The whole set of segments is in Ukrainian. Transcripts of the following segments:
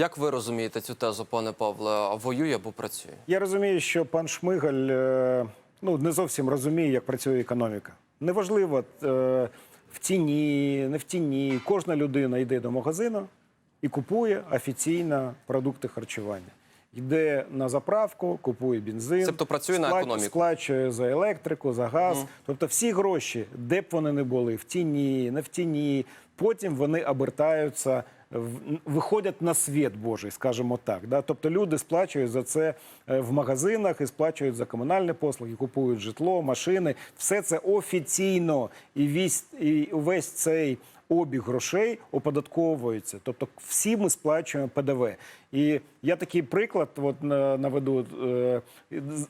Як ви розумієте цю тезу, пане Павле? Воює або працює? Я розумію, що пан Шмигаль е, ну, не зовсім розуміє, як працює економіка. Неважливо е, в ціні, не в тіні. Кожна людина йде до магазину і купує офіційно продукти харчування. Йде на заправку, купує бензин, Тобто працює на сплат- економіку. сплачує за електрику, за газ. Тобто всі гроші, де б вони не були, в тіні, не в тіні, потім вони обертаються, виходять на світ Божий, скажімо так. Да? Тобто люди сплачують за це е, в магазинах і сплачують за комунальні послуги, купують житло, машини. Все це офіційно. І весь, і увесь цей обіг грошей оподатковується. Тобто всі ми сплачуємо ПДВ. І я такий приклад от, на- наведу. Е,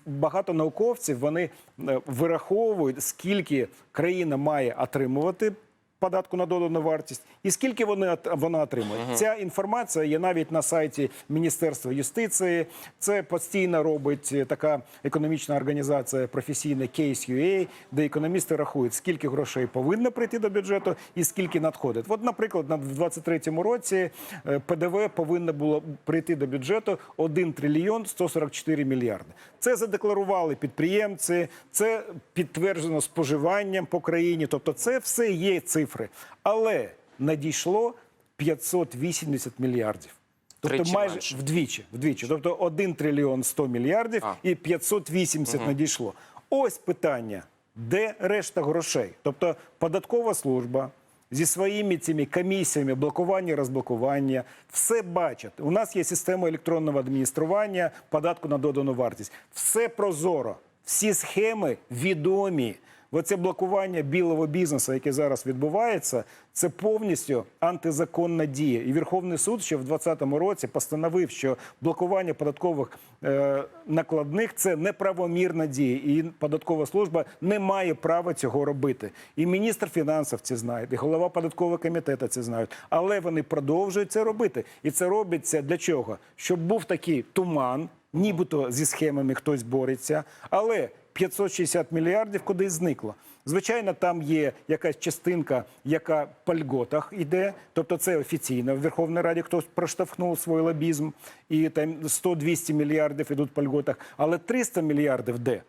Багато науковців вони е, вираховують, скільки країна має отримувати. Податку на додану вартість і скільки вони вона отримує. Ця інформація є навіть на сайті Міністерства юстиції. Це постійно робить е, така економічна організація професійна Case.ua, де економісти рахують, скільки грошей повинно прийти до бюджету і скільки надходить. От, наприклад, на- в 2023 році е, ПДВ повинно було прийти до бюджету 1 трильйон 144 мільярди. Це задекларували підприємці, це підтверджено споживанням по країні. Тобто, це все є цифри. Але надійшло 580 мільярдів. Тобто Тричі майже менше. вдвічі, вдвічі. Тобто 1 трильйон 100 мільярдів А. і 580 надійшло. Ось питання, де решта грошей? Тобто податкова служба зі своїми цими комісіями, блокування, розблокування, все бачать. У нас є система електронного адміністрування, податку на додану вартість. Все прозоро, всі схеми відомі. Оце блокування білого бізнесу, яке зараз відбувається, це повністю антизаконна дія. І Верховний суд ще в 2020 році постановив, що блокування податкових е, накладних це неправомірна дія, і податкова служба не має права цього робити. І міністр фінансів це знає, і голова податкового комітету це знають. Але вони продовжують це робити. І це робиться для чого? Щоб був такий туман, нібито зі схемами хтось бореться, але 560 мільярдів кудись зникло. Звичайно, там є якась частинка, яка по льготах йде, тобто це офіційно. В Верховній Раді хтось проштовхнув свій лобізм, і там 100-200 мільярдів ідуть по льготах, але 300 мільярдів де?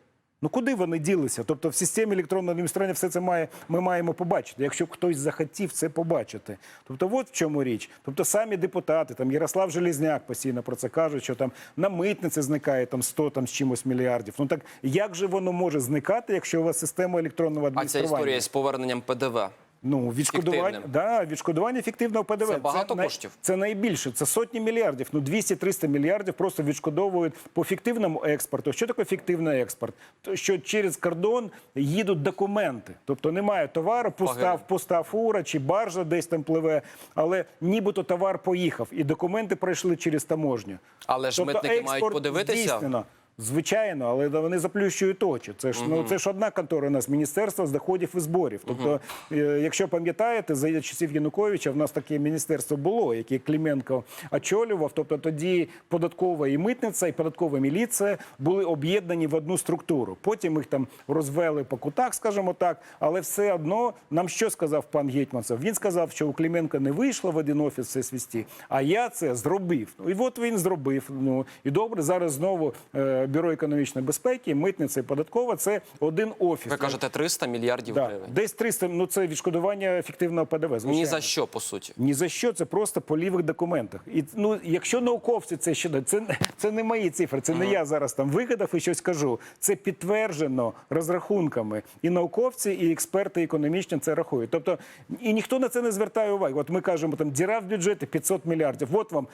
Ну куди вони ділися? Тобто в системі електронного адміністрування все це має, ми маємо побачити, якщо хтось захотів це побачити. Тобто, от в чому річ. Тобто самі депутати, там Ярослав Желізняк постійно про це кажуть, що там на митниці зникає там 100 там, з чимось мільярдів. Ну так як же воно може зникати, якщо у вас система електронного А ця історія з поверненням ПДВ. Ну, відшкодування, Фіктивним. да, відшкодування фіктивного ПДВ. Це багато най- коштів? Це найбільше. Це сотні мільярдів. Ну, 200-300 мільярдів просто відшкодовують по фіктивному експорту. Що таке фіктивний експорт? То, що через кордон їдуть документи. Тобто немає товару, пуста, Погано. пуста фура чи баржа десь там пливе, але нібито товар поїхав, і документи пройшли через таможню. Але ж Тобто митники мають подивитися. здійснено. Звичайно, але вони заплющують очі. Це ж ну це ж одна контора у нас міністерство з доходів і зборів. Тобто, е, якщо пам'ятаєте, за часів Януковича в нас таке міністерство було, яке Клименко очолював. Тобто тоді податкова і митниця, і податкова міліція були об'єднані в одну структуру. Потім їх там розвели по кутах, скажімо так. Але все одно нам що сказав пан Гетьманцев? Він сказав, що у Клименка не вийшло в один офіс це свісті, а я це зробив. Ну, І от він зробив. Ну і добре, зараз знову е, бюро економічної безпеки, митниця і податкова це один офіс. Ви кажете 300 мільярдів да. гривень. десь 300, ну це відшкодування ефективного ПДВ. Звичайно. Ні за що, по суті. Ні за що, це просто по лівих документах. І ну, якщо науковці це ще дають, це, це не мої цифри, це не я зараз там вигадав і щось кажу. Це підтверджено розрахунками. І науковці, і експерти економічні це рахують. Тобто, і ніхто на це не звертає уваги. От ми кажемо, там діра в бюджеті 500 мільярдів. От вам.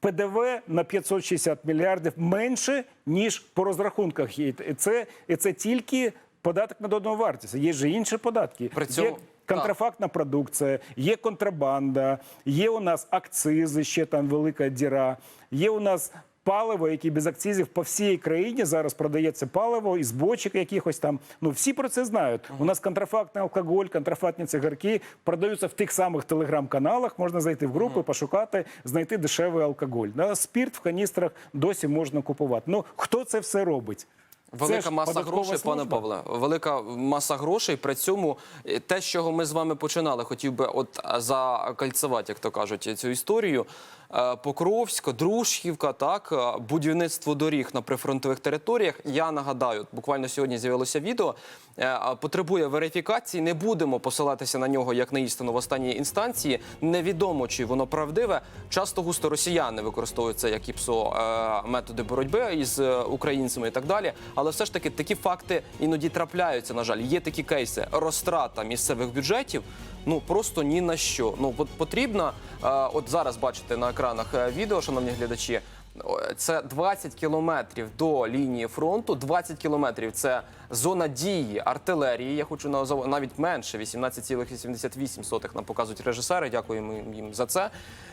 ПДВ на 560 мільярдів менше, ніж по розрахунках. І це, і це тільки податок на додану вартість. Є ж інші податки. При цьому- Є контрафактна продукція, є контрабанда, є у нас акцизи, ще там велика діра, є у нас. Паливо, які без акцизів по всій країні зараз продається паливо із бочок якихось там. Ну всі про це знають. У нас контрафактний алкоголь, контрафактні цигарки продаються в тих самих телеграм-каналах. Можна зайти в групу, пошукати, знайти дешевий алкоголь. Да, спірт в каністрах досі можна купувати. Ну хто це все робить? Велика ж маса грошей, пане служба. Павле. Велика маса грошей. При цьому е, те, з чого ми з вами починали, хотів би от закальцевати, як то кажуть, цю історію. Е, Покровськ, Дружківка, так, е, будівництво доріг на прифронтових територіях. Я нагадаю, буквально сьогодні з'явилося відео. е, Потребує верифікації. Не будемо посилатися на нього як на істину в останній інстанції. Невідомо, чи воно правдиве. Часто густо росіяни використовують це як ІПСО е, методи боротьби із українцями і так далі. Але все ж таки такі факти іноді трапляються. На жаль, є такі кейси. Розтрата місцевих бюджетів. Ну просто ні на що. Ну от потрібно, е, от зараз бачите на екранах е, відео, шановні глядачі. Це 20 кілометрів до лінії фронту. 20 кілометрів це зона дії артилерії. Я хочу назов- навіть менше 18,88 нам показують режисери. Дякуємо їм за це.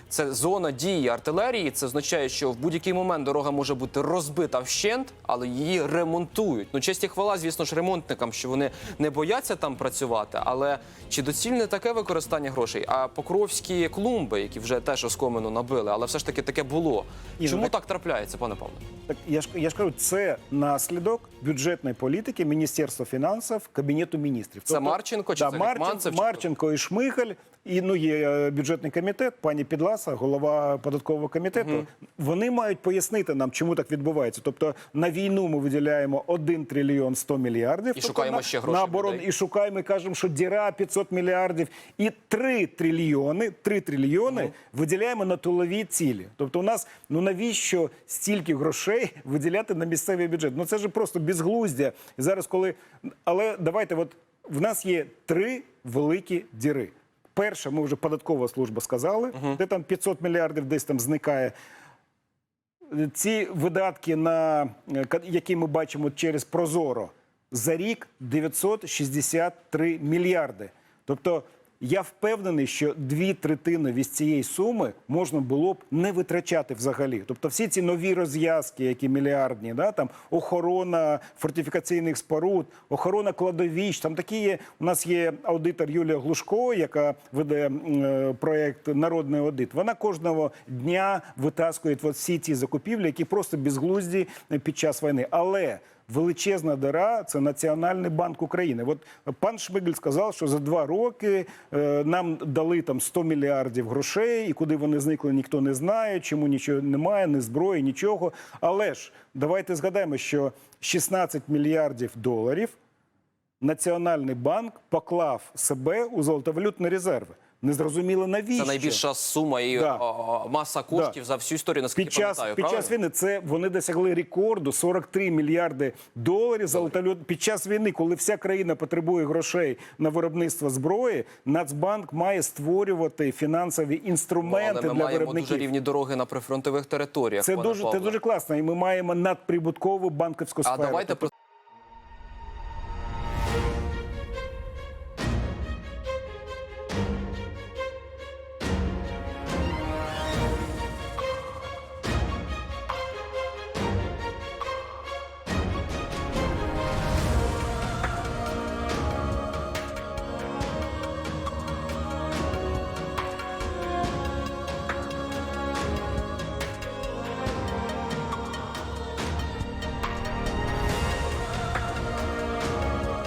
Це зона дії артилерії. Це означає, що в будь-який момент дорога може бути розбита вщент, але її ремонтують. Ну, честь і хвала, звісно ж, ремонтникам, що вони не бояться там працювати. Але чи доцільне таке використання грошей? А покровські клумби, які вже теж оскомину набили, але все ж таки таке було. Ні, Чому ну, так трапляється, пане Павло? Так я ж я ж кажу, це наслідок бюджетної політики Міністерства фінансів, Кабінету міністрів. Це Марченко чи да, це Марчен- Гетманцев, чи? Марченко і Шмигаль, і ну є е, бюджетний комітет, пані Підласа, голова податкового комітету. Вони мають пояснити нам, чому так відбувається. Тобто на війну ми виділяємо 1 трильйон 100 мільярдів. тобто шукаємо на, ще гроші на в оборону, і шукаємо, і кажемо, що діра 500 мільярдів, і 3 трильйони, 3 трильйони виділяємо на тилові цілі. Тобто, у нас ну навіщо стільки грошей виділяти на місцевий бюджет? Ну це ж просто безглуздя. Зараз, коли але давайте, от в нас є три великі діри. Перша, ми вже податкова служба сказали, де там 500 мільярдів десь там зникає. Ці видатки, на е, які ми бачимо через Прозоро, за рік 963 мільярди. Тобто я впевнений, що дві третини від цієї суми можна було б не витрачати взагалі. Тобто, всі ці нові розв'язки, які мільярдні, да, там охорона фортифікаційних споруд, охорона кладовищ. Там такі є. У нас є аудитор Юлія Глушко, яка веде е, проект Народний аудит. Вона кожного дня витаскує от всі ці закупівлі, які просто безглузді під час війни. Але величезна дира це Національний банк України. От пан Шмигль сказав, що за два роки е, нам дали там 100 мільярдів грошей, і куди вони зникли, ніхто не знає, чому нічого немає, ні зброї, нічого. Але ж давайте згадаємо, що 16 мільярдів доларів Національний банк поклав себе у золотовалютні резерви. Незрозуміло навіщо. Це найбільша сума і Да. маса коштів за всю історію, наскільки Під час, пам'ятаю. під час правильно? війни це вони досягли рекорду 43 мільярди доларів золотовалют. Під час війни, коли вся країна потребує грошей на виробництво зброї, Нацбанк має створювати фінансові інструменти але ми для маємо виробників. дуже рівні дороги на прифронтових територіях. Це дуже це дуже класно, і ми маємо надприбуткову банківську А давайте Тобто